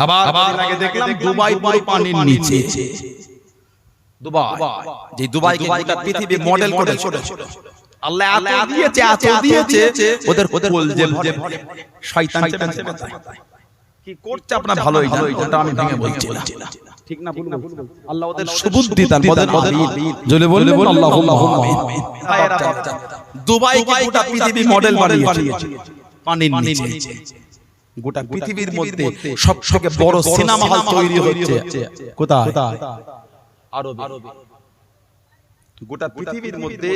আবার আগে দেখলাম দুবাই পুরো পানির নিচে। দুবাই। যে দুবাই গোটা পৃথিবী মডেল করে আল্লাহ এত দিয়েছে এত দিয়েছে ওদের ওদের যে শয়তান চেপে চেপে কি করছে আপনার ভালোই জানেন? ওটা আমি ভেঙে বলছি না ঠিক না ভুল আল্লাহ ওদের সুবুদ্ধি দান বলেন জলে বললে আল্লাহুম্মা আমিন। দুবাই গোটা পৃথিবী মডেল বানিয়েছে। পানির নিচে। গোটা পৃথিবীর মধ্যে সবথেকে বড় সিনেমা হল তৈরি হচ্ছে কোথায়? আরবে। গোটা পৃথিবীর মধ্যে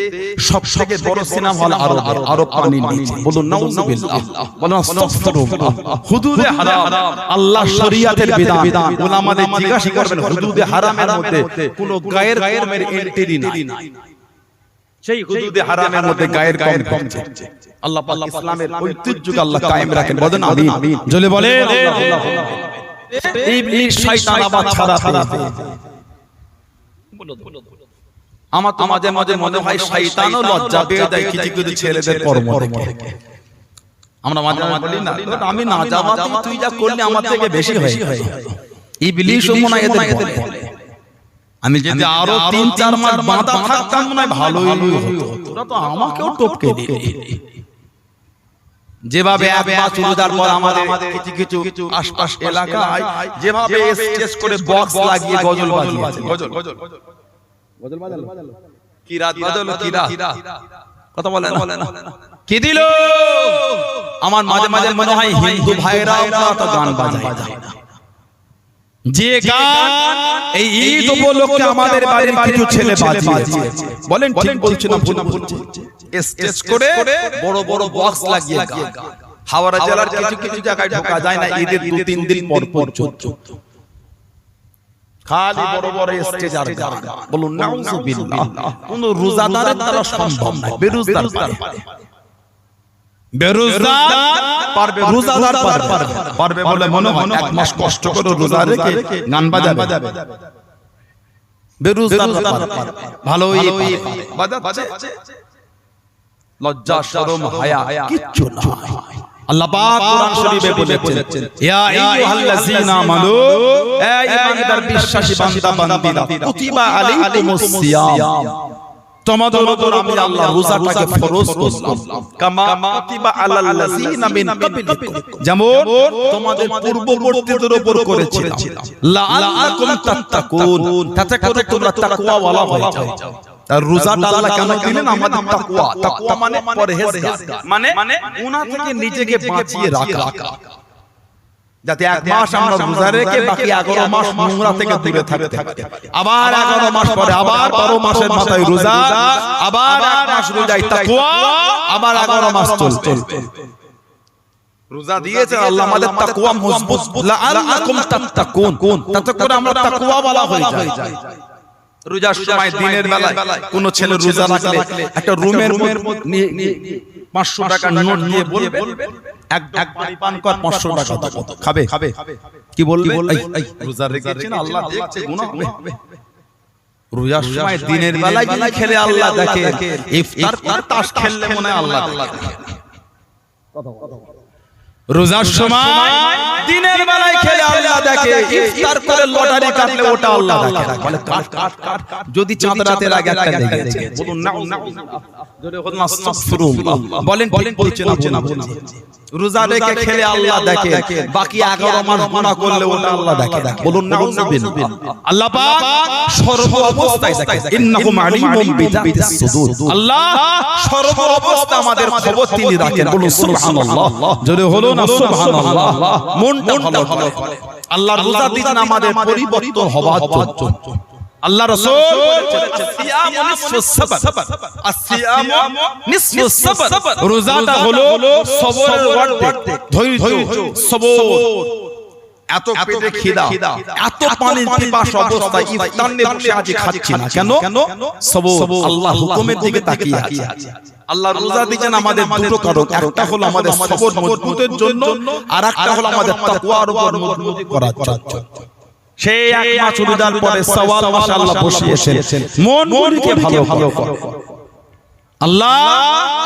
সবথেকে বড় সিনেমা হল আরব। আরব। পানির নিচে বলুন নাউজুবিল্লাহ বলুন আস্তাগফিরুল্লাহ। হুদুদে হারাম। আল্লাহ শরীয়তের বিধান। উলামাদের জিজ্ঞাসা করবেন হুদুদে হারামের মধ্যে কোনো গায়ের কমের এন্ট্রি নাই। সেই হুদুদে হারামের মধ্যে গায়ের কম কমছে আল্লাহ পাক ইসলামের ঐতিহ্যকে আল্লাহ কায়েম রাখেন। বলেন আমিন। জলে বলে ইবলিস শয়তান আবার ছাড়া আমার তো মাঝে মাঝে মনে হয় শয়তানও লজ্জা পেয়ে যায় কিছু কিছু ছেলেদের কর্ম দেখে আমরা মাঝে মাঝে বলি না আমি না যাওয়া তুই যা করলি আমার থেকে বেশি হয়ে ইবলিসও মনে হয় এদের বলে। আমি যদি আরও তিন চার মাস বাঁধা থাকতাম হয় ভালোই হতো। তোরা তো আমাকেও টপকে দিলি যেভাবে এক মাস চুরিদার পর আমাদের কিছু কিছু আশপাশ এলাকায় যেভাবে স্টেজ করে বক্স লাগিয়ে গজল বাজিয়েছে। গজল গজল কি রাত বাজলো কি রাত? কথা বলে না। কি দিল? আমার মাঝে মাঝে মনে হয় হিন্দু ভাইরা তো গান বাজায়। না যে গান এই ঈদ উপলক্ষে আমাদের বাড়ির কিছু ছেলে বাজিয়েছে। বলেন ঠিক বলছি না ভুল বলছি স্টেজ করে বড় বড় বক্স লাগিয়ে গান। হাওড়া জেলার কিছু কিছু জায়গায় ঢোকা যায় না ঈদের দু তিন দিন পর পর চলছে খালি বড় বড় স্টেজ আর গান। বলুন নাউজুবিল্লাহ। কোন রোজাদারের দ্বারা সম্ভব না। বেরোজগার পারে। বেরোজগার পারবে রোজাদার পারবে। পারবে। বলে মনে হয় এক মাস কষ্ট করে রোজা রেখে গান বাজাবে। বেরোজগার পারবে। ভালোই বাজাচ্ছে। লজ্জা শরম হায়া কিচ্ছু না আল্লাহ পাক কোরআন শরীফে বলেছেন ইয়া আইয়ুহাল্লাযীনা আমানু এ ঈমানদার বিশ্বাসী বান্দা বান্দিরা কুতিবা আলাইকুমুস সিয়াম। তোমাদের উপর আমি আল্লাহ রোজাটাকে ফরজ করলাম। কামা কুতিবা আলাল্লাযীনা মিন ক্বাবলিকুম যেমন তোমাদের পূর্ববর্তীদের উপর করেছিলাম। লাআল্লাকুম তাত্তাকুন। তাতে করে তোমরা তাকওয়া ওয়ালা হয়ে যাও। আর রোজাটা আল্লাহ কেন দিলেন? আমাদের তাকওয়া। তাকওয়া মানে পরহেজগার। মানে গুনাহ থেকে নিজেকে বাঁচিয়ে রাখা। যাতে এক মাস আমরা রোজা রেখে বাকি এগারো মাস নোংরা থেকে দূরে থাকতে আবার এগারো মাস পরে আবার বারো মাসের মাথায় রোজা আবার এক মাস তাকওয়া আবার এগারো মাস চলছে রোজা দিয়েছে আল্লাহ আমাদের তাকওয়া মজবুত। লাআল্লাকুম তাত্তাকুন। তাতে করে আমরা ওয়ালা হয়ে যাই রোজার সময় দিনের বেলায় কোন ছেলে রোজা রাখলে একটা রুমের মধ্যে পাঁচশো টাকা নোট দিয়ে বলবে? এক এক বাড়ি পান কর পাঁচশো টাকা দাও। খাবে? খাবে। কি বলবে? এই, এই, রোজা রেখেছেন? আল্লাহ দেখছে গুনাহ হবে। রোজার সময় দিনের বেলায় যদি খেলে আল্লাহ দেখে? ইফতার করে তাস খেললে মনে হয় আল্লাহ দেখে। রোজার সময় দিনের বেলায় খেলে আল্লাহ দেখে ইফতার করে লটারি কাটলে ওটা আল্লাহ দেখে। বলে কাট কাট কাট যদি চাঁদ রাতের আগে একটা বলুন না জোরে বলুন আস্তাগফিরুল্লাহ। বলেন বলেন বলছেন না বলছেন রোজা রেখে খেলে আল্লাহ দেখে। বাকি 11 মাস গুনাহ করলে ওটা আল্লাহ দেখে। বলুন নাউজুবিল্লাহ আল্লাহ পাক সর্ব অবস্থায় দেখে ইন্নাহুম আলিমুম বিযাতিস সুদূর। আল্লাহ সর্ব অবস্থা আমাদের খবর তিনি রাখেন। বলুন সুবহানাল্লাহ জোরে হলো না সুবহানাল্লাহ। মনটা ভালো করে। আল্লাহ রোজা দিন আমাদের পরিবর্তন হওয়ার জন্য আল্লাহ রাসূল রোজাটা হলো সবরের অর্ধেক ধৈর্য সবর। এত পেটে খিদা এত পানির পিপাস অবস্থায় ইফতার নিয়ে বসে আজ খাচ্ছি না। কেন? আল্লাহ হুকুমের দিকে তাকিয়ে আছে। আল্লাহ রোজা আমাদের দুটো কারণ। একটা হলো আমাদের সবর মজবুতের জন্য আর একটা হলো আমাদের তাকওয়ার উপর মজবুত করার জন্য সেই এক মাস রোজার পরে সওয়াল মাশাআল্লাহ বসিয়েছেন। মন মনকে ভালো ভালো করো। আল্লাহ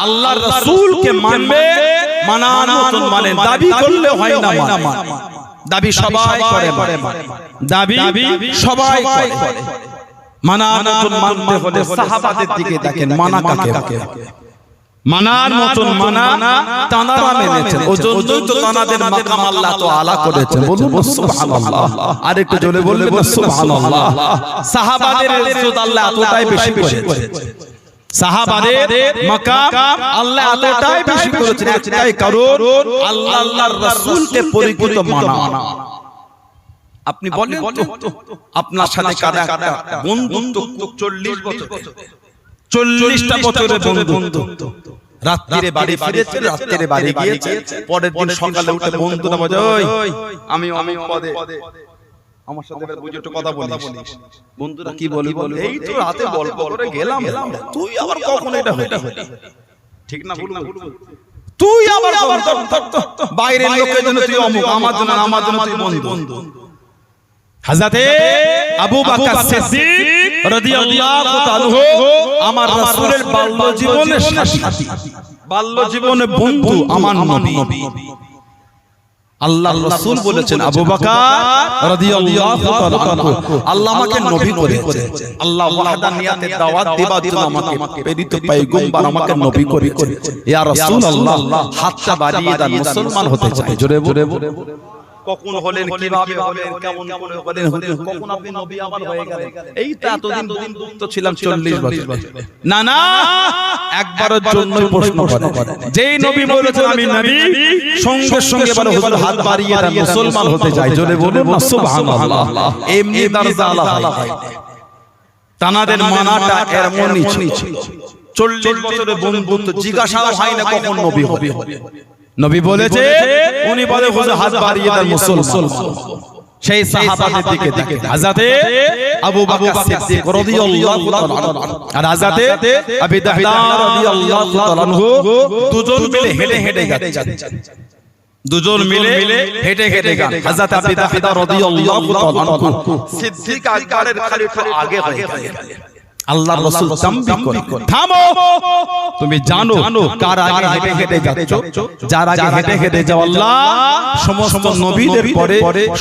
আল্লাহর রাসূলকে মানবে মানার মতন মানে দাবি করলে হয় না মান দাবি সবাই করে দাবি সবাই করে। মানার মতন মানতে হলে সাহাবাদের দিকে দেখেন মানা কাকে? কাকে? মানার মতন মানা তানারা মেনেছেন। ও তো তানাদের মাকাম আল্লাহ তো আলা করেছেন। বলুন সুবহানাল্লাহ। আর একটু জোরে সুবহানাল্লাহ। সাহাবাদের ইজ্জত আল্লাহ এতটাই বেশি করেছে। সাহাবাদের মাকাম আল্লাহ এতটাই বেশি করেছেন একটাই কারণ আল্লাহ আল্লাহর রাসূলকে পরিচিত মানা। আপনি বলেন তো আপনার সাথে কারা একটা বন্ধুত্ব চল্লিশ বছর চল্লিশটা বছরের বন্ধুত্ব। রাত্রিরে বাড়ি ফিরেছে রাত্রিরে বাড়ি গিয়েছে পরের দিন সকালে উঠে বন্ধুরা বলে আমি আমি পদে। আমার সাথে বুঝে একটু কথা বলিস। বন্ধুরা কি বলি বল এই তো রাতে গল্প করে গেলাম। তুই আবার কখন এটা হইটা ঠিক না ভুল তুই আবার বাইরের লোকের জন্য তুই অমুক আমার জন্য আমার জন্য তুই বন্ধু। হযরতে আবু বকর সিদ্দিক রাদিয়াল্লাহু তাআলা আমার রাসূলের বাল্য জীবনের সাথী বাল্য জীবনে বন্ধু আমার নবী। আল্লাহর রাসূল বলেছেন আবু বকর রাদিয়াল্লাহু তাআলা আল্লাহ আমাকে নবী করেছে। আল্লাহ ওয়াহদানিয়াতে দাওয়াত দিবার জন্য আমাকে প্রেরিত পয়গম্বর আমাকে নবী করেছে। ইয়া রাসূলুল্লাহ। হাতটা বাড়িয়ে দেন মুসলমান হতে চাই জোরে জোরে কখন হলেন কীভাবে হলেন কেমন হলেন হলেন কখন আপনি নবী আবার হয়ে গেলেন? এই তো এতদিন দুদিন তো ছিলাম 40 বছর। না না একবারের জন্য প্রশ্ন করে। যেই নবী বলেছেন আমি নবী সঙ্গে সঙ্গে বলে হুজুর হাত বাড়িয়ে দেন মুসলমান হতে চাই জোরে বলুন না সুবহানাল্লাহ। এমনি দরজা আলা হয়। তানাদের মানাটা এমনই ছিল। 40 বছরের বন্ধুত্ব জিজ্ঞাসাও হয় না কখন নবী হবে। নবী বলেছে উনি বলে হুজুর হাত বাড়িয়ে দেন মুসলমান। সেই সাহাবাদের দিকে দিকে হযরতে আবু বকর সিদ্দিক রাদিয়াল্লাহু তাআলা আর হযরতে আবি দাহদা রাদিয়াল্লাহু তাআলা দুজন মিলে হেঁটে হেঁটে যাচ্ছেন দুজন মিলে হেঁটে হেঁটে গান হযরত আবি দাহদা রাদিয়াল্লাহু তাআলা সিদ্দিক আকবরের খলিফা আগে হয়ে গেলেন। আল্লাহর রাসূল তামবি করে। থামো! তুমি জানো কার আগে হেঁটে হেঁটে যাচ্ছ? যার আগে হেঁটে হেঁটে যাও আল্লাহ সমস্ত নবীদের পরে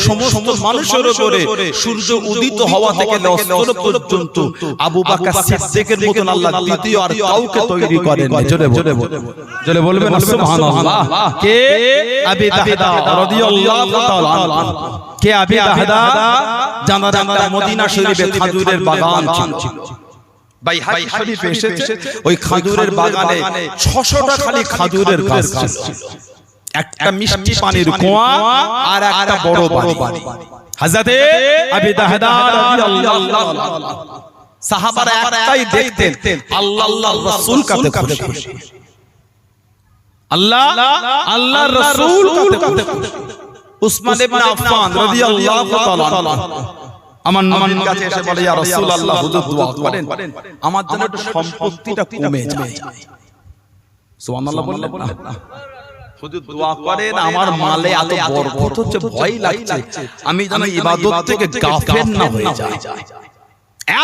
সমস্ত মানুষের উপরে সূর্য উদিত হওয়া থেকে অস্তর পর্যন্ত আবু বকর সিদ্দিকের মতন আল্লাহ দ্বিতীয় আর কাউকে তৈরি করেন জোরে জোরে জোরে বলবেন সুবহানাল্লাহ। কে? আবি দাহদা রাদিয়াল্লাহু তাআলা কে আবি দাহদা জানা জানা মদিনা শরীফে খাজুরের বাগান ছিল ওই খাজুরের বাগানে 600টা খালি খাজুরের গাছ ছিল। একটা মিষ্টি পানির কুয়া আর একটা বড় বাড়ি হযরতে আবি দাহদা সাহাবারা একটাই দেখতেন। আল্লাহ আল্লাহর রাসূল কাতে খুশি। আল্লাহ আল্লাহর রাসূল কাতে খুশি। উসমান ইবনে আফফান রাদিয়াল্লাহু তাআলা আমার নবীর কাছে এসে বলে ইয়া রাসূলুল্লাহ হুজুর দোয়া করেন। আমার জন্য একটু সম্পত্তিটা কমে যায়। সুবহানাল্লাহ বললেন না। হুজুর দোয়া করেন আমার মালে এত বরকত হচ্ছে ভয় লাগছে। আমি যেন ইবাদত থেকে গাফেল না হয়ে যাই।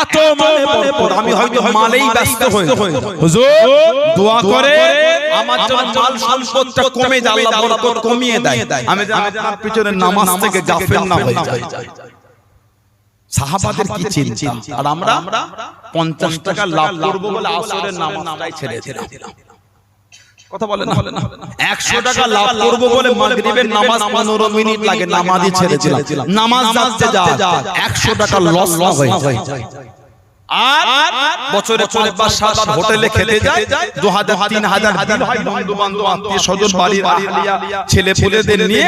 এত বরকত আমি হয়তো মালেই ব্যস্ত হয়ে হুজুর দোয়া করে আমার জন্য মাল সম্পদটা কমে যায় আল্লাহ বরকত কমিয়ে দেয়। আমি যেন আপনার পিছনে নামাজ থেকে গাফেল না হয়ে যাই। সাহাবাদের কি চিন্তা? আর আমরা পঞ্চাশ টাকা লাভ করব বলে আসরের নামাজটাই ছেড়ে দিলাম। কথা বলে না? একশো টাকা লাভ করব বলে মাগরিবের নামাজ পনেরো মিনিট লাগে নামাজই ছেড়ে দিলাম। নামাজ যাচ্ছে যা। একশো টাকা লস হয়ে যায়। আর বছরে চলে বা হোটেলে খেতে যায়। দু হাজার তিন হাজার বিল হয় বন্ধু বান্ধব আত্মীয় স্বজন বাড়ির ছেলে পুলেদের নিয়ে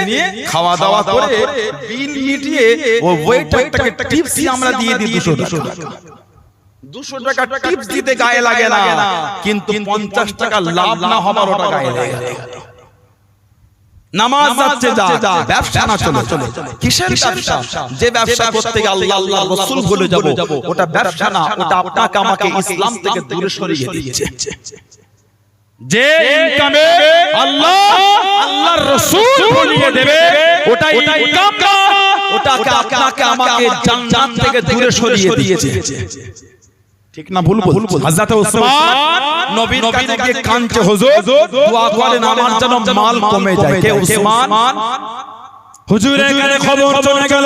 খাওয়া দাওয়া করে বিল মিটিয়ে ও ওয়েটারটাকে টিপস আমরা দিয়ে দিই দুশো টাকা। দুশো টাকা। টিপস দিতে গায়ে লাগে না। কিন্তু পঞ্চাশ টাকা লাভ না হবার ওটা গায়ে লাগে। নামাজ যাচ্ছে যা ব্যবসা না চলে চলে কিসের ব্যবসা? যে ব্যবসা করতে গিয়ে আল্লাহ আল্লাহ রাসূল বলে যাব ওটা ব্যবসা না ওটা আপনাকে আমাকে ইসলাম থেকে দূরে সরিয়ে দিচ্ছে যে ইনকামে আল্লাহ আল্লাহর রাসূল বলিয়ে দেবে ওটা ইনকাম। না ওটাকে আপনাকে আমাকে জান্নাত থেকে দূরে সরিয়ে দিয়েছে। ঠিক না ভুল ভুল হযরত ওসমান নবীর কাছে গিয়ে কাঁদছে। হুজুর। দোয়া করেন আমার যেন মাল কমে যায়। কে ওসমান? হুজুর এখানে খবর চলে গেল।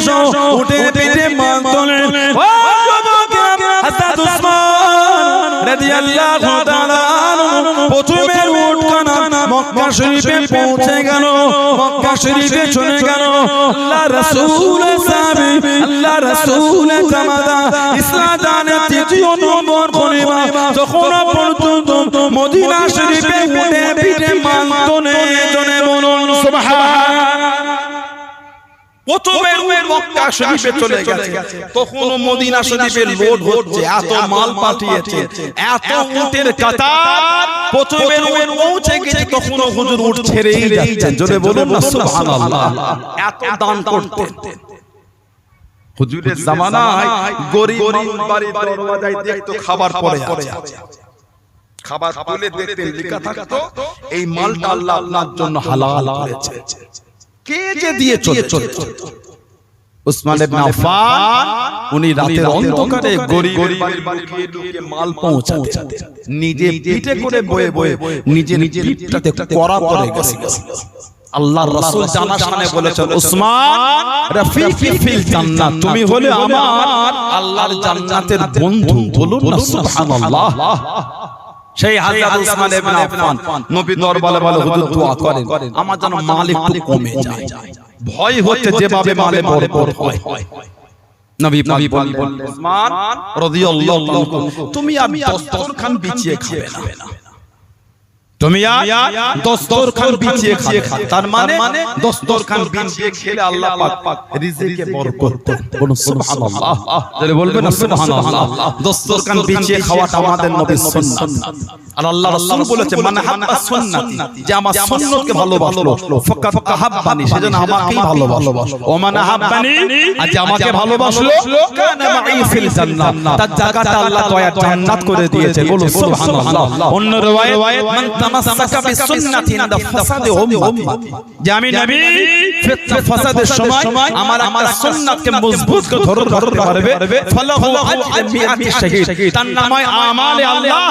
আসো উটের পিঠে মান তোলে ও যুবকেরা, হযরত উসমান রাদিয়াল্লাহু তাআলা প্রথমে উট মক্কা শরীফে পৌঁছে গেল। মক্কা শরীফে চলে গেল। আল্লাহ রাসূল সাহাবী আল্লাহ রাসূল জামাতা ইসলাম জানে তৃতীয় নম্বর খলিফা যখন পর্যন্ত মদিনা প্রথমে মক্কা শরীফে চলে গেছে। তখন মদিনা শরীফে লোড হচ্ছে এত মাল পাঠিয়েছে এত উটের কাতার প্রথমে উট পৌঁছে গেছে তখন হুজুর উট ছেড়েই যাচ্ছেন। জোরে বলুন না সুবহানাল্লাহ। এত দান করতেন। হুজুরের জামানায় গরিব বাড়ির দরওয়াজায় দেখতো খাবার পড়ে আছে। খাবার তুলে দেখতেন লেখা থাকতো এই মালটা আল্লাহ আপনার জন্য হালাল করেছে। কে যে দিয়ে চলে চলে উসমান ইবনে আফফান উনি রাতের অন্ধকারে গরিব বাড়ি গিয়ে লুকিয়ে মাল পৌঁছাতেন। নিজে পিঠে করে বয়ে বয়ে নিজে নিজে পিঠটাতে করা পড়ে গেছে। আল্লাহর রাসূল জানা শানে বলেছেন উসমান রাফিকি ফিল জান্নাত তুমি হলে আমার আল্লাহর জান্নাতের বন্ধু বলুন না সুবহানাল্লাহ। সেই হাজরত উসমান ইবনে আফফান নবী দরবারে বলে হুজুর দোয়া করেন। আমার যেন মাল একটু কমে যায়। ভয় হচ্ছে যেভাবে মালে বরকত হয়। নবী পাক বললেন উসমান রাদিয়াল্লাহু আনহু তুমি আমি দস্তরখান বিছিয়ে খাবে না। তুমি আর দস্তরখান বিছিয়ে খাবে। তার মানে দস্তরখান বিছিয়ে খেলে আল্লাহ পাক রিজিকে বরকত বলুন সুবহানাল্লাহ। যারা বলবেন না সুবহানাল্লাহ। দস্তরখান বিছিয়ে খাওয়াটা আমাদের নবীর সুন্নাত। আর আল্লাহ রাসূল বলেছে মান হাব্বা সুন্নতি। যে আমার সুন্নতকে ভালোবাসলো ফাকাত আহাব্বানি সেজন্য আমাকেই ভালোবাসলো। ও মান আহাব্বানি আর আমাকে ভালোবাসলো? কানা মাই ফিল জান্নাত। তার জায়গাটা আল্লাহ দয়া জান্নাত করে দিয়েছে। বলো সুবহানাল্লাহ। অন্য riwayat মান তামাসসাকা বিসুন্নতি ইনদা ফাসাদে উম্মতি। যে আমি নবী ফিতনা ফাসাদের সময় আমার আমার সুন্নাতকে মজবুত করে ধরে রাখতে পারবে। ফালাহু আজরু মিআতি শাহীদ। তার নামে আমালে আল্লাহ।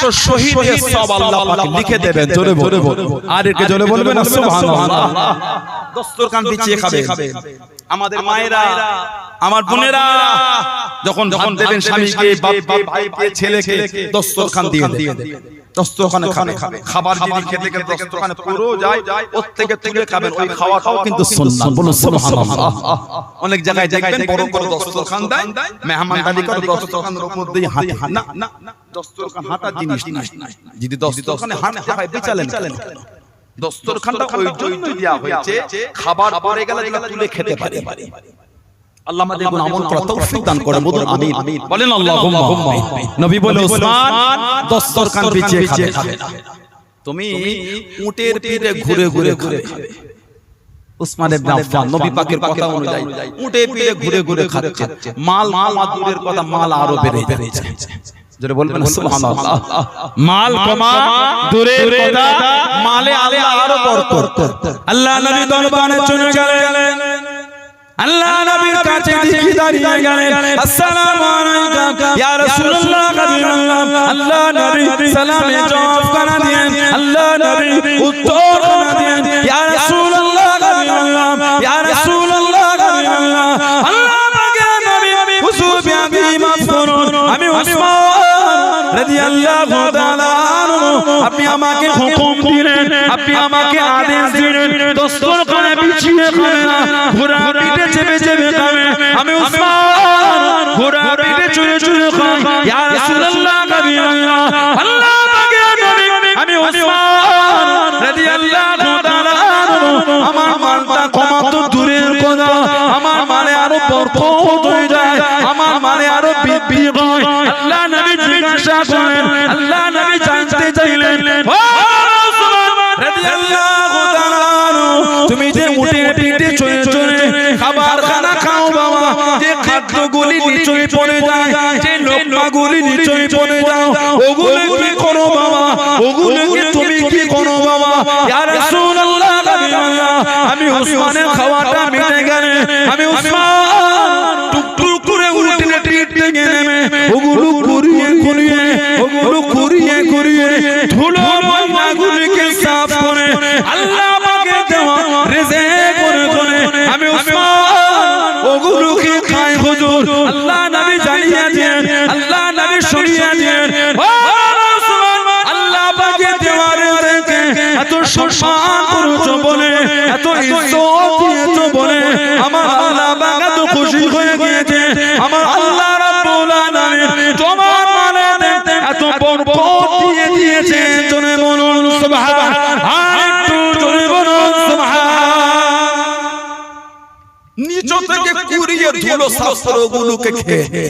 100 শহীদের সব আল্লাহ পাক লিখে দেবেন জোরে বলে আর একে জোরে বলবেন না সুবহানাল্লাহ। দস্তরখান বিছিয়ে খাবে। আমাদের মায়েরা আমার বোনেরা যখন যখন দেবেন স্বামীকে বাপ ভাইকে ছেলেকে দস্তরখান দিয়ে দেবে দস্তরখানে খাবে খাবার যদি খেতে খেতে দস্তরখানে পুরো যায় ওর থেকে তুলে খাবেন ওই খাওয়াটাও কিন্তু সুন্নাত। বলুন সুবহানাল্লাহ। অনেক জায়গায় দেখবেন বড় বড় দস্তরখান দেয়। মেহমানদারি করে দস্তরখানের উপর দিয়ে হাঁটে। না না দস্তরখান হাঁটার জিনিস না যদি দস্তরখানে হাঁটতে হয় বিচালেন দস্তরখানটা ওই জন্যই দেওয়া হয়েছে খাবার পরে গেলে তুলে খেতে পারে। আল্লাহ আমাদের আমল করা তৌফিক দান করেন বলুন আমিন। বলেন আল্লাহুম্মা নবী বলে উসমান দস্তরখান বিছিয়ে খাবে। তুমি উটের পিঠে ঘুরে ঘুরে ঘুরে খাবে। উসমান ইবনে আফফান নবী পাকের কথা অনুযায়ী উটে পিঠে ঘুরে ঘুরে খাচ্ছে। মাল মাল দূরের কথা মাল আরও বেড়ে যাচ্ছে। জোরে বলবেন সুবহানাল্লাহ। মাল কমা দূরের কথা মালে আল্লাহ আরও বরকত আল্লাহ নবী দরবারে চলে গেলেন। আল্লাহ নবীর কাছে দিকে দাঁড়িয়ে গেলেন। আসসালামু আলাইকুম। ইয়া রাসূলুল্লাহ হাবিবাল্লাহ আল্লাহ নবী সালামে জবাব করে দিয়েন। আল্লাহ নবী উত্তর করে দিয়েন। ইয়া রাসূলুল্লাহ হাবিবাল্লাহ ইয়া রাসূলুল্লাহ হাবিবাল্লাহ আল্লাহ পাকের নবী হুজুর বিআবি মাফ করুন। আমি উসমান রাদিয়াল্লাহু তাআলা আপনি আমাকে হুকুম দিলেন। আপনি আমাকে আদেশ দিলেন। দস্তরখানে বিছিয়ে খাবে না। ঘোড়া পিঠে চুরে চুরে ইয়া রাসূলুল্লাহ নবী। আল্লাহ পাকে নবী। আমি উসমান রাদিয়াল্লাহু তাআলা আমার মালটা ক্ষমা তো দূরের কথা। আমার আরও বরকত হয়ে যায়। আমার মানে আরও বৃদ্ধি হয়। আল্লাহ নবী জিজ্ঞাসা করেন। আল্লাহ নবী লোকমাগুলি নিচয় যাও ওগুলো কি করো বাবা? ওগুলো কি তুমি কি করো বাবা? ইয়া রাসূলুল্লাহ আমি উসমানের খাওয়াটা মিটে গেলে আমি উসমান দিয়েছ বলে আমার আল্লাহ পাক এত খুশি হয়ে গিয়েছে। আমার আল্লাহ রাব্বুল আলামিন তোমার মানে এত বরকত দিয়ে দিয়েছে জনে বলুন সুবহান একটু জনে বলুন সুবহান নিচ থেকে কুড়িয়ে ধুলো শাস্ত্রগুলোকে খেয়ে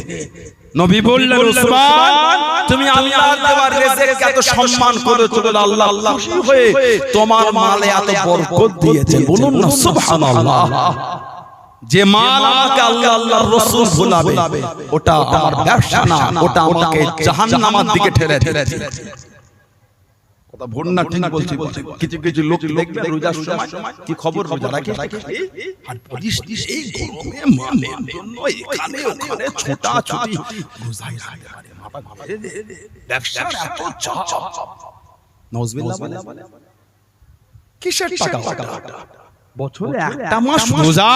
নবী বললেন উসমান তুমি আল্লাহ দেওয়ার রেজেককে এত সম্মান করে চলে আল্লাহ আল্লাহ খুশি হয়ে তোমার মালে এত বরকত দিয়েছেন। বলুন না সুবহানাল্লাহ। যে মাল আমাকে আল্লাহ আল্লাহর রাসূল ভুলাবে ওটা আমার ব্যবসা না ওটা আমাকে জাহান্নামের দিকে ঠেলে ঠেলে কথা ভোর না ঠিক বলছি কিছু কিছু লোক দেখবে রোজার সময় কি খবর রোজা রাখে আর পুলিশ এই গরমে মানের এখানে ওখানে ছোটা ছুটি রোজাই রাখতে পারে ব্যবসার এত চাপ নজবিল্লাহ কিসের টাকা? বছরে একটা মাস রোজা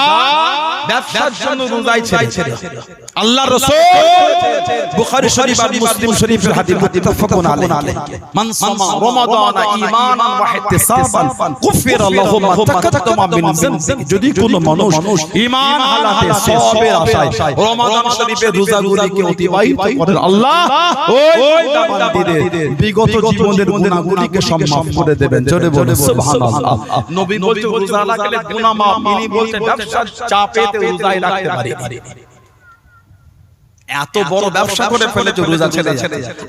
ব্যবসার জন্য রোজাই ছেড়ে ছেড়ে আল্লাহ রাসূল বুখারী শরীফ আর মুসলিম শরীফের হাদিস মুত্তাফাকুন আলাইহি মান সামা রমাদান ঈমানান ওয়া ইহতিসাবান গুফিরা লাহু মা তাকাদ্দামা মিন যামবি যদি কোন মানুষ ঈমান হালাতে সওয়াবের আশায় রমাদান শরীফের রোজাগুলিকে অতিবাহিত করেন আল্লাহ ওই বান্দাদের বিগত জীবনের গুনাহগুলিকে সম্মাপ করে দেবেন জোরে বলে সুবহানাল্লাহ নবী বলতে রোজা লাগলে গুনাহ মাফ ইনি বলতে ব্যবসার চাপেতে রোজাই রাখতে পারি। এত বড় ব্যবসা করে ফেলেছে রোজা ছেড়ে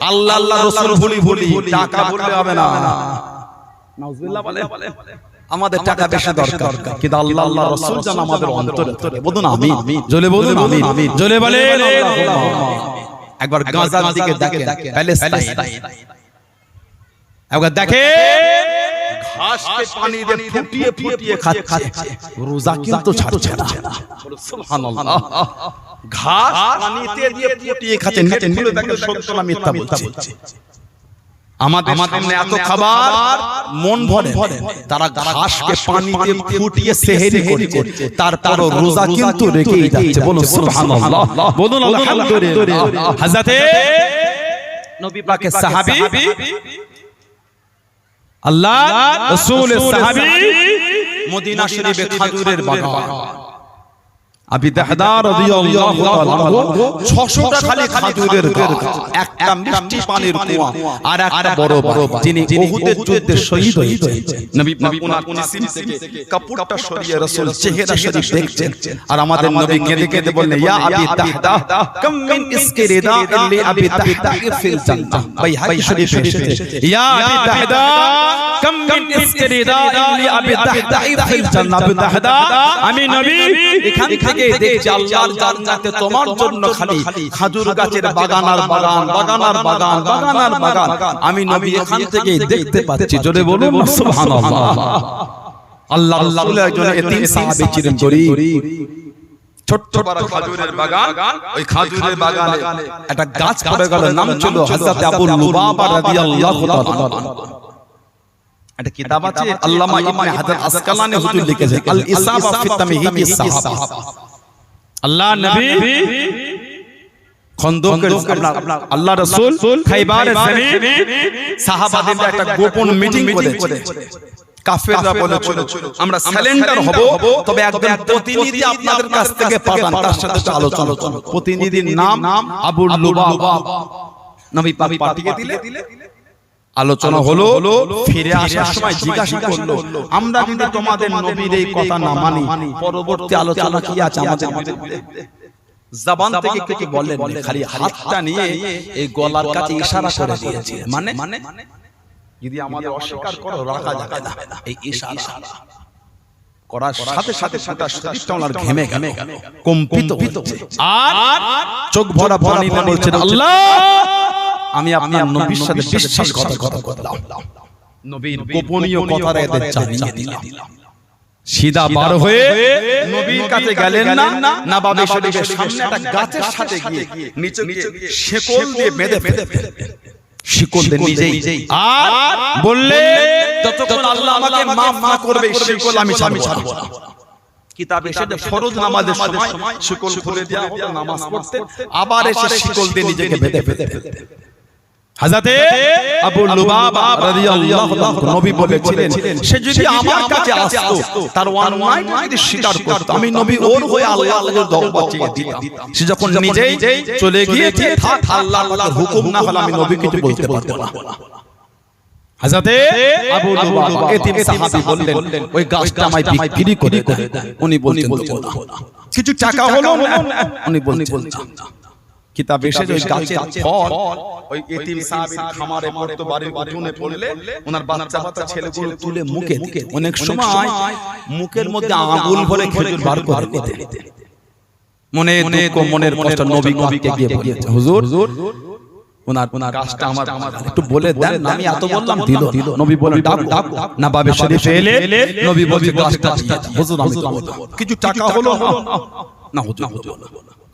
আল্লাহ আল্লাহ রাসূল ভুলি ভুলি টাকা বললে হবে না। নাউজুবিল্লাহ বলে। আমাদের টাকা বেশি দরকার। কিন্তু আল্লাহ আল্লাহ রাসূল যেন আমাদের অন্তরে বলুন আমি জলে বলুন আমি জলে বলেন একবার গাজার দিকে দেখেন। প্যালেস্টাইন একবার দেখে ঘাসকে পানি দিয়ে ফুটিয়ে ফুটিয়ে খাচ্ছে। রোজা কিন্তু ছাড়ছে না। সুবহানাল্লাহ। ঘাস পানিতে দিয়ে ফুটিয়ে খাচ্ছে। নেটে খুলে দেখেন সত্য না মিথ্যা বলছে আমাদের সামনে এত খাবার মন ভরে। তারা ঘাসকে পানিতে ফুটিয়ে সেহেরি করছে তারপর রোজা কিন্তু রেখেই যাচ্ছে। বলুন সুবহানাল্লাহ। বলুন আলহামদুলিল্লাহ। হযরতে নবী পাকের সাহাবী আল্লাহ রসুল সাহাবী মদিনা শরীফে খাজুরের বাগান। আবি দাহদা রাদিয়াল্লাহু তাআলা আনহু 600 টা খালি খাজুরের গাছ একটা মিষ্টি পানির কুয়া আর একটা বড় বড় যিনি উহুদের যুদ্ধে শহীদ হয়েছে। নবী পাক ওনার নিসিম থেকে কাপড়টা সরিয়ে রাসূল চেহারা শরীফ দেখছেন। আর আমাদের নবী কেঁদে কেঁদে বললেন ইয়া আবি তাহদা কাম মিন ইসকি রিদা ইল্লি আবি তাহদা ফিল জান্নাহ ভাই হাদিস শরীফ এসেছে ইয়া আবি দাহদা কাম মিন ইসতিরিদা ইল্লি আবি দাহদা ফিল জান্নাহ আবি দাহদা আমি নবী এখান থেকে দেখছি আল্লাহর জান্নাতে তোমার জন্য খালি খাজুর গাছের বাগান আর বাগান বাগান আর বাগান বাগান আর বাগান আমি নবী এখান থেকে দেখতে পাচ্ছি। জোরে বলুন সুবহানাল্লাহ। আল্লাহ রাসূলের একজন এতিম সাহাবী ছিলেন গরিব। ছোট্ট বড় খাজুরের বাগান ওই খাজুরের বাগানে একটা গাছ পড়ে গেল নাম ছিল হযরত আবু লুবাবা রাদিয়াল্লাহু তাআলা। একটা কিতাব আছে আল্লামা ইবনে হাজার আসকালানি হুজুর লিখেছে আল ইসাবা ফি তামহিদিস সাহাবা আল্লাহ নবী আল্লাহ রাসূল খাইবারের সাহাবাদের একটা গোপন মিটিং করেছে। কাফেররা বলেছিল আমরা স্যালেন্ডার হব তবে একজন প্রতিনিধি আপনাদের কাছ থেকে পাঠান। তার সাথে আলোচনা প্রতিনিধির নাম আবু লুবাবা। নবী পাক পাঠিয়ে দিলে আলোচনা হলো ফিরে আসার সময় জিজ্ঞাসা করল আমরা যদি তোমাদের নবীর এই কথা না মানি পরবর্তী আলোচনা কি আছে আমাদের মধ্যে? জবান থেকে কিছু বলেন খালি হাতটা নিয়ে এই গলার কাছে ইশারা করে দিয়েছে। মানে? মানে? যদি আমাদের অস্বীকার করো রাখা যাবে না। এই ইশারা। করার সাথে সাথে সাথে শরীরটা ওনার ঘেমে গেল। কম্পিত আর চোখ ভরা পানি বলছেন আল্লাহ! আমি আপনার নবীর সাথে কথা করলাম নবীর গোপনীয় কথাটা এদের জানিয়ে দিলাম। সিধা বার হয়ে নবীর কাছে গেলেন না না বাবে শরীফের সামনে একটা গাছের সাথে গিয়ে নিচে শেকল দিয়ে বেঁধে বেঁধে শিকল দিয়ে নিজেই। আর বললে যতক্ষণ আল্লাহ আমাকে মাফ না করবে শিকল আমি ছাড়বো না। কিতাবে এসে ফরজ নামাজের সময় শিকল খুলে দেওয়া হতো নামাজ পড়তে। আবার এসে শিকল দিয়ে নিজেকে বেঁধে বেঁধে হাজাতে আবু লুবাবা রাদিয়াল্লাহু নবী বলেছিলেন সে যদি আমার কাছে আসতো তার অন্যায় যদি স্বীকার করত আমি নবী ওর হয়ে আল্লাহ আল্লাহর দরবার চেয়ে দিতাম সে যখন নিজেই চলে গিয়েছে থাক আল্লাহ আল্লাহর হুকুম না হলে আমি নবী কিছু বলতে পারব না। হাজাতে আবু লুবাবা এতিম সাহাবী বললেন ওই গাছটা আমায় বিক্রি করে উনি বলতেন না। কিছু টাকা হলো উনি বলছেন না কিতাব এসে ওই গাছের ফল ওই এতিম সাহাবীর খামারে পড়তো বাড়ির উঠোনে পড়লে ওনার বাচ্চা বাচ্চা ছেলেগুলো তুলে মুখে দিতে। অনেক সময় মুখের মধ্যে আঙুল ভরে খেজুর বার করে দিতে। মনে দুঃখ মনের কষ্ট নবী নবীকে গিয়ে বলেছে হুজুর ওনার ওনার কাজটা আমার একটু বলে দেন আমি এত বললাম দিল দিল নবী বলে ডাক না বাবে শরীফে এলে নবী কাজটা হুজুর কিছু টাকা হলো না? হুজুর হুজুর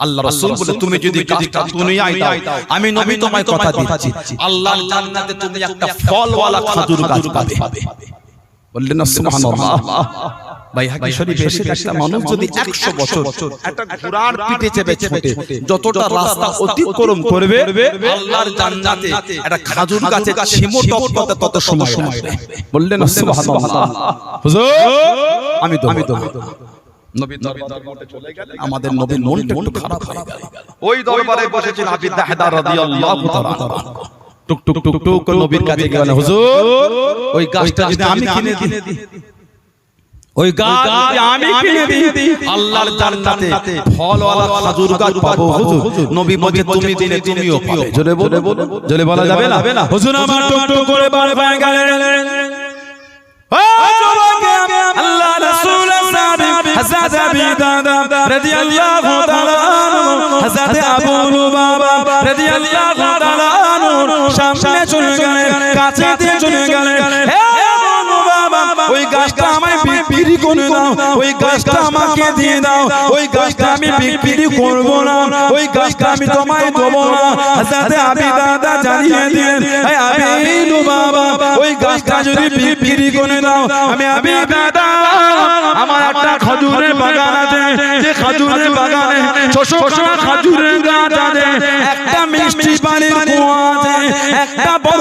আল্লাহ রাসূল বলে তুমি যদি কাজটা দুনিয়ায় দাও আমি নবী তোমায় কথা দিচ্ছি। আল্লাহর জান্নাতে তুমি একটা ফলওয়ালা খেজুর গাছ পাবে। বললেন না সুবহানাল্লাহ। ভাই হাকি শরীফ এসে একটা মানুষ যদি 100 বছর একটা ঘোড়ার পিঠে চেপে ছোটে যতটা রাস্তা অতিক্রম করবে আল্লাহর জান্নাতে একটা খেজুর গাছের ছিমো টপকাতে তত সময় লাগবে বললেন না সুবহানাল্লাহ। হুজুর আমি তো আমি তো নবী দরবারে চলে গেলেন আমাদের নবীর মনটা একটু খারাপ হয়ে গেল ওই দরবারে বসেছেন আবি দাহদা রাদিয়াল্লাহু তাআলা টুক টুক টুক টুক করে নবীর কাছে গেলেন হুজুর ওই গাছটা যদি আমি কিনে দিই ওই গাছ আমি কিনে দিই আল্লাহর জান্নাতে ফলওয়ালা খেজুর গাছ পাবো হুজুর নবী বলে তুমি দিলে তুমিও পাবে জোরে বলে জোরে বলা যাবে না হুজুর আমার টুক টুক করে বার হয়ে গেলেন ও যুবকে আল্লাহ রাসূল হযরত আবি দাদা রাদিয়াল্লাহু তাআলা হযরত আবু লুবাবা রাদিয়াল্লাহু তাআলা সামনে চলে গেলেন কাছে দিয়ে চলে গেলেন করে দাও ওই গাছটা আমাকে দিয়ে দাও ওই গাছটা আমি বিক্রি করব না ওই গাছটা আমি তোমায় দেব না আবি দাদা জানিয়ে হে আবি লুবাবা ওই গাছটা যদি বিক্রি করে দাও আমি আবি দাদা আমার একটা খেজুরের বাগান আছে যে খেজুরের বাগানে ছশো ছশো খেজুরের গাছ আছে একটা মিষ্টি পানির কুয়া আছে একটা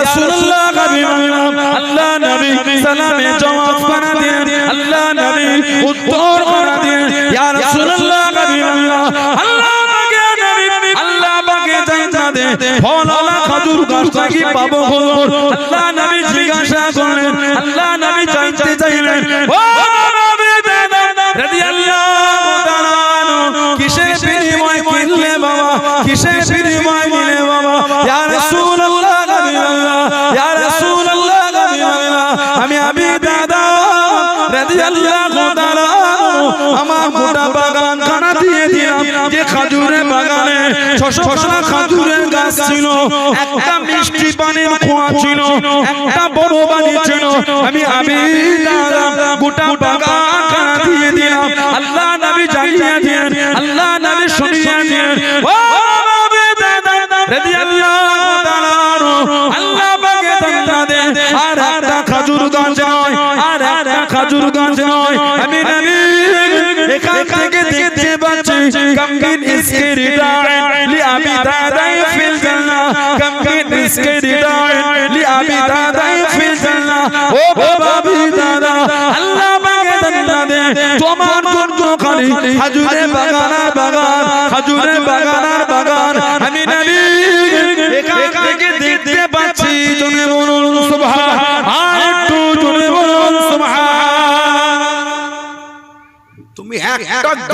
রাসূলুল্লাহ আল্লাহ নবী সালামে জবাব করে দিন, আল্লাহ নবী উত্তর করে দিন, ইয়া রাসূলুল্লাহ আল্লাহ পাকে নবী, আল্লাহ পাকে জান্নাতে ফলওয়ালা খেজুর গাছটা কি পাবো আল্লাহ নবী জিজ্ঞাসা করলেন, আল্লাহ নবী জানতে চাইলেন, ও বাগানে ছশো ছশো খাজুরের গাছ ছিল। একটা মিষ্টি পানির কুয়া ছিল। একটা বড় বাড়ি ছিল। আমি আমি গোটা বাগান দিয়ে দিলাম। আল্লাহ নবী জানিয়ে দিলেন ও বাবা দাদা আল্লাহ তোমার খালি খাজুরে বাগানার বাগান হাজুরে বাগানার বাগান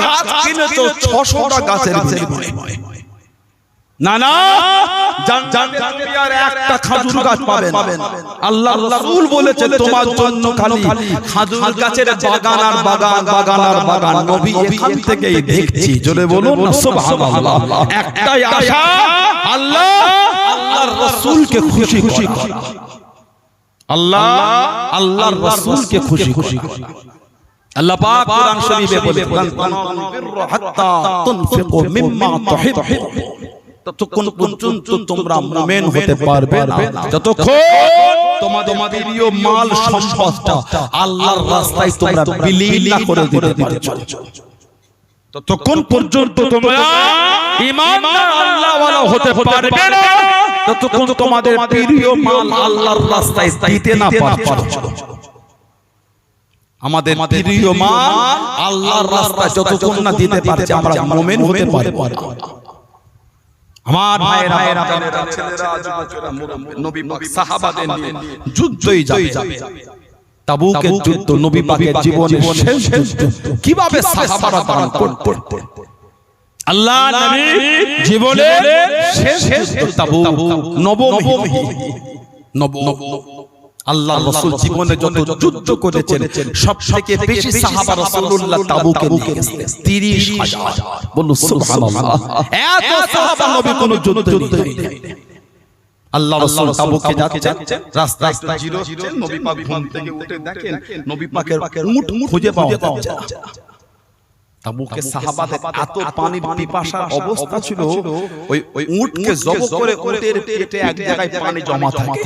গাছ কিনেছো ছশোটা গাছের বিনিময়ে না না জান জান তুমি আর একটা খাজুর গাছ পাবেন আল্লাহ রাসূল বলেছে তোমার জন্য খালি খাজুর গাছের বাগান আর বাগান বাগান আর বাগান নবী এখান থেকেই দেখছি জোরে বলুন না সুবহানাল্লাহ। একটাই আশা আল্লাহ আল্লাহর রাসূলকে খুশি খুশি করা। আল্লাহ আল্লাহর রাসূলকে খুশি খুশি করা। আল্লাহ পাক কোরআন শরীফে হাত্তা তুনফিকু মিম্মা তুহিব্বু ততক্ষণ পর্যন্ত তোমরা মুমিন হতে পারবে না। যতক্ষণ তোমাদের প্রিয় মাল সম্পদটা আল্লাহর রাস্তায় তোমরা বিলীন না করে দিতে পারছ। ততক্ষণ পর্যন্ত তোমরা আল্লাহওয়ালা হতে পারবে না। ততক্ষণ তোমাদের প্রিয় মাল আল্লাহর রাস্তায় দিতে না পারছ। আমাদের প্রিয় আল্লাহর রাস্তায় যতক্ষণ না দিতে পারছে আমরা মুমিন হতে পারব আমার ভাইয়েরা বাবারা, ছেলেরা যুবকেরা নবী পাক সাহাবাদের নিয়ে যুদ্ধই যাবে। তাবুকের যুদ্ধ নবী পাকের জীবনের শেষ যুদ্ধ। কীভাবে সাহাবারা দান করতেন আল্লাহ নবী জীবনের শেষ যুদ্ধ। তাবুক নবমী। নব আল্লাহ রাসূল জীবনে যত যুদ্ধ করেছেন সব থেকে বেশি সাহাবা রাসূলুল্লাহ তাবুকে নিয়ে গেছেন 30000 বলুন সুবহানাল্লাহ। এত সাহাবা নবী কোন যুদ্ধ নেই। আল্লাহ রাসূল তাবুকে যাচ্ছেন রাস্তায় একটা জিরো নবী পাক ঘুম থেকে উঠে দেখেন নবী পাকের উট খুঁজে পাওয়া যাচ্ছে। তাবুকে সাহাবাদের এত পানির পিপাসার অবস্থা ছিল ওই ওই উটকে জব করে উটের পেটে এক জায়গায় পানি জমা থাকে।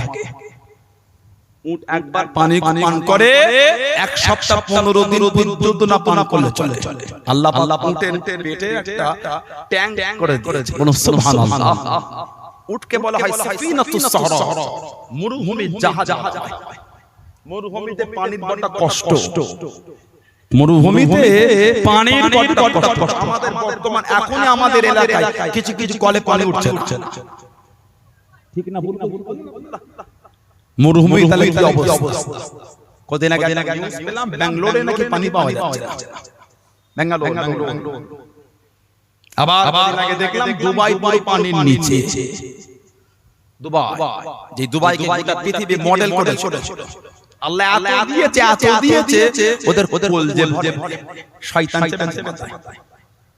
উট একবার পানি পান করে এক সপ্তাহ পনেরো দিন বিদ্যুৎ না পান করলে চলে। আল্লাহ আল্লাহ উটের পেটে একটা ট্যাঙ্ক করে দিয়েছে। বলুন সুবহানাল্লাহ। উটকে বলা হয় সাফিনাতুস সাহরা। মরুভূমির জাহাজ মরুভূমিতে পানির বড় কষ্ট। মরুভূমিতে পানির বড় কষ্ট। আমাদের বর্তমান এখনই আমাদের এলাকায় কিছু কিছু কলে পানি উঠছে না। ঠিক না ভুল মরুভূমি তাহলে কি অবস্থা? কদিন আগে নিউজ পেলাম ব্যাঙ্গালোরে নাকি পানি পাওয়া যাচ্ছে? ব্যাঙ্গালোর আবার আগে দেখলাম দুবাই পুরো পানির নিচে। দুবাই। যে দুবাই গোটা পৃথিবী মডেল করে আল্লাহ এত দিয়েছে এত দিয়েছে। ওদের ওদের যে শয়তান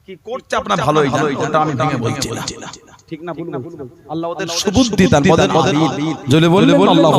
কি করছে আপনার ভালোই ভালোই ওটা আমি ভেঙে বলছি না ঠিক না ভুল আল্লাহ ওদের সুবুদ্ধি দান আমিন। জলে বললেন আল্লাহ